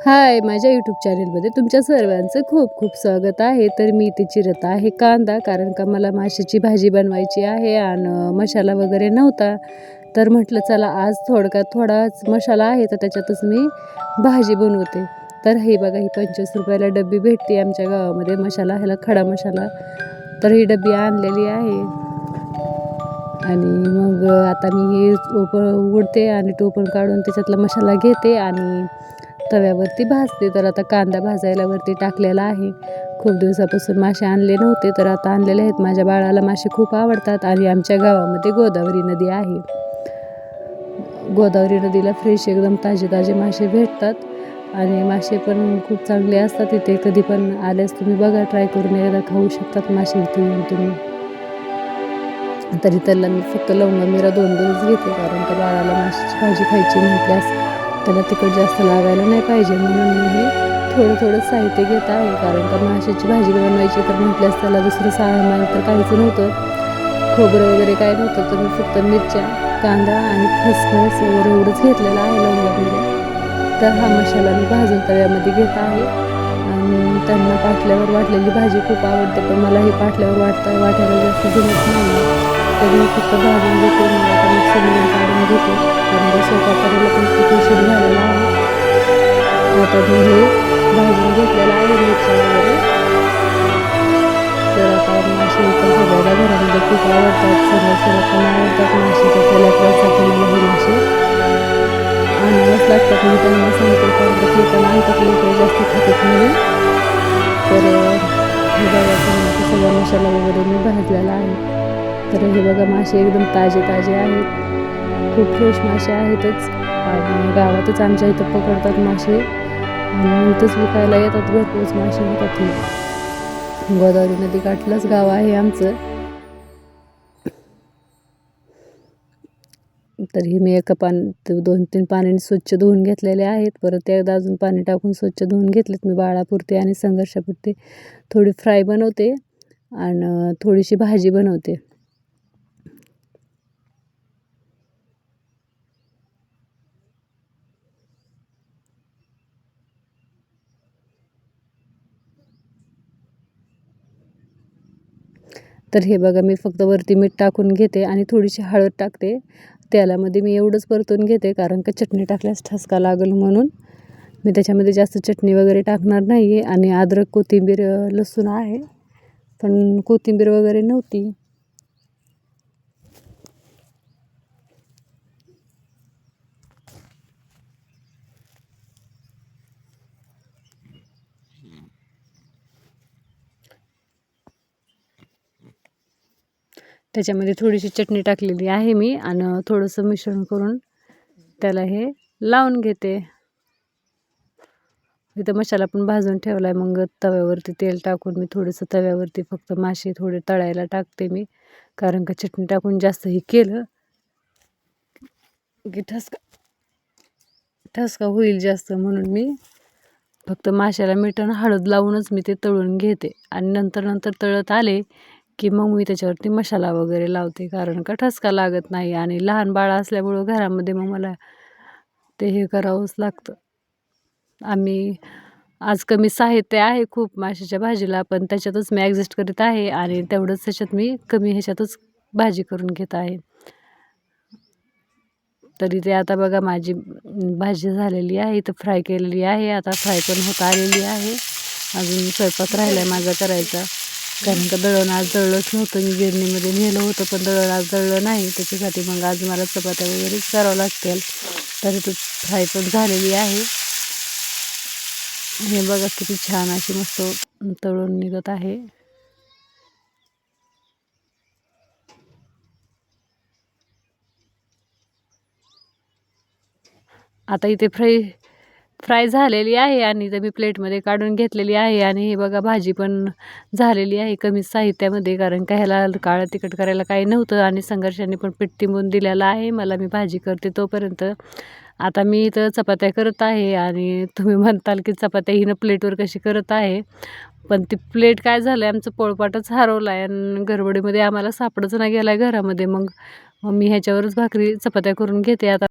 हाय माझ्या यूट्यूब चॅनलमध्ये तुमच्या सर्वांचं खूप खूप स्वागत आहे. तर मी इथे चिरत आहे कांदा कारण का मला माशाची भाजी बनवायची आहे आणि मसाला वगैरे नव्हता. तर म्हटलं चला आज थोडका थोडाच मसाला आहे तर त्याच्यातच मी भाजी बनवते. तर हे बघा ही पंचवीस रुपयाला डब्बी भेटते आमच्या गावामध्ये. मसाला ह्याला खडा मसाला. तर ही डब्बी आणलेली आहे. आणि मग आता मी हे ओपन उघडते आणि टोपण काढून त्याच्यातला मसाला घेते आणि तव्यावरती भाजते. तर आता कांदा भाजायला वरती टाकलेला आहे. खूप दिवसापासून मासे आणले नव्हते तर आता आणलेले आहेत. माझ्या बाळाला मासे खूप आवडतात आणि आमच्या गावामध्ये गोदावरी नदी आहे. गोदावरी नदीला फ्रेश एकदम ताजे ताजे मासे भेटतात आणि मासे पण खूप चांगले असतात इथे. कधी पण आल्यास तुम्ही बघा ट्राय करून एकदा खाऊ शकतात मासे इथे येऊन तुम्ही. तरी त्याला मी फक्त लवंग मिरा दोन दिवस घेते कारण का बाळाला माशाची भाजी खायची म्हटल्यास त्याला तिखट जास्त लागायला नाही पाहिजे म्हणून मी हे थोडं थोडं साहित्य घेत आहे. कारण का माशाची भाजी बनवायची तर म्हटल्यास त्याला दुसरं सामान तर काहीच नव्हतं. खोबरं वगैरे काय नव्हतं तर मी फक्त मिरच्या कांदा आणि खसखस वगैरे एवढंच घेतलेलं आहे लवंगामध्ये. तर हा मसाला मी भाजून तव्यामध्ये घेत आहे. आणि त्यांना पाटल्यावर वाटलेली भाजी खूप आवडते पण मला हे पाटल्यावर वाटता वाटायला जास्त जमत नाही. तर मी फक्त भाजून घेते मग आता मिक्सरमध्ये काढून घेते. कारण का स्वयंपाक करायला पण खूप उशीर झालेला आहे. आता मी हे भाजून घेतलेलं आहे मिक्सर वगैरे तर आता मासे इतर सगळ्या घरामध्ये खूप आवडतात. सगळ्या सगळ्या पण आवडतात. मासे तर त्यासाठी मला हे मासे आणायलाच लागतात. मी त्यांना सांगते कारण ते पण आणतात लोक जास्त खातात म्हणून. तर हे बघा सगळा मसाला वगैरे मी भाजलेला आहे. तर हे बघा मासे एकदम ताजे ताजे आहेत. खूप फ्रेश मासे आहेतच. आणि गावातच आमच्या इथं पकडतात मासे. आणि इथंच विकायला येतात भरपूरच मासे होतात हे गोदावरी नदी काठलंच गाव आहे आमचं. तर हे मी एका पान दोन तीन पाण्याने स्वच्छ धुवून घेतलेले आहेत. परत एकदा अजून पाणी टाकून स्वच्छ धुवून घेतलेत मी बाळापुरते आणि संघर्षापुरते. थोडी फ्राय बनवते आणि थोडीशी भाजी बनवते. तर हे बघा मी फक्त वरती मीठ टाकून घेते आणि थोडीशी हळद टाकते. तेलामध्ये मी एवढंच परतून घेते कारण का चटणी टाकल्यास ठसका लागेल म्हणून. मी त्याच्यामध्ये जास्त चटणी वगैरे टाकणार नाही आहे आणि अद्रक कोथिंबीर लसूण आहे. पण कोथिंबीर वगैरे नव्हती. त्याच्यामध्ये थोडीशी चटणी टाकलेली आहे मी आणि थोडंसं मिश्रण करून त्याला हे लावून घेते. इथं मसाला पण भाजून ठेवला आहे मग तव्यावरती तेल टाकून मी थोडंसं तव्यावरती फक्त मासे थोडे तळायला टाकते मी कारण का चटणी टाकून जास्त हे केलं की ठसका ठसका होईल जास्त म्हणून मी फक्त माशाला मीठ हळद लावूनच मी ते तळून घेते आणि नंतर नंतर तळत आले की मग मी त्याच्यावरती मसाला वगैरे लावते. कारण का ठसका लागत नाही आणि लहान बाळ असल्यामुळं घरामध्ये मग मला ते हे करावंच लागतं. आम्ही आज कमी साहित्य आहे खूप माशाच्या भाजीला पण त्याच्यातच मी ॲडजस्ट करीत आहे आणि तेवढंच त्याच्यात मी कमी ह्याच्यातच भाजी करून घेत आहे. तरी ते आता बघा माझी भाजी झालेली आहे इथं फ्राय केलेली आहे आता फ्राय पण होत आलेली आहे. अजून स्वयंपाक राहिला आहे माझा करायचा. कारण का दळण आज दळलंच नव्हतं मी गिरणीमध्ये नेलं होतं पण दळण आज दळलं नाही. त्याच्यासाठी मग आज मला चपात्या वगैरेच करावं लागतील. तरी तो फ्राय पण झालेली आहे. हे बघा किती छान अशी मस्त तळून निघत आहे. आता इथे फ्राय फ्राय झालेली आहे आणि इथं मी प्लेटमध्ये काढून घेतलेली आहे आणि हे बघा भाजी पण झालेली आहे कमी साहित्यामध्ये कारण का ह्याला काळं तिखट करायला काही नव्हतं आणि संघर्षाने पण पीठ तिंबून दिलेला आहे. मला मी भाजी करते तोपर्यंत. आता मी इथं चपात्या करत आहे आणि तुम्ही म्हणताल की चपात्या हिनं प्लेटवर कशी करत आहे. पण ती प्लेट काय झालं आहे आमचं पोळपाटच हरवला आहे आणि गडबडीमध्ये आम्हाला सापडच नाही गेला आहे घरामध्ये. मग मग मी ह्याच्यावरच भाकरी चपात्या करून घेते. आता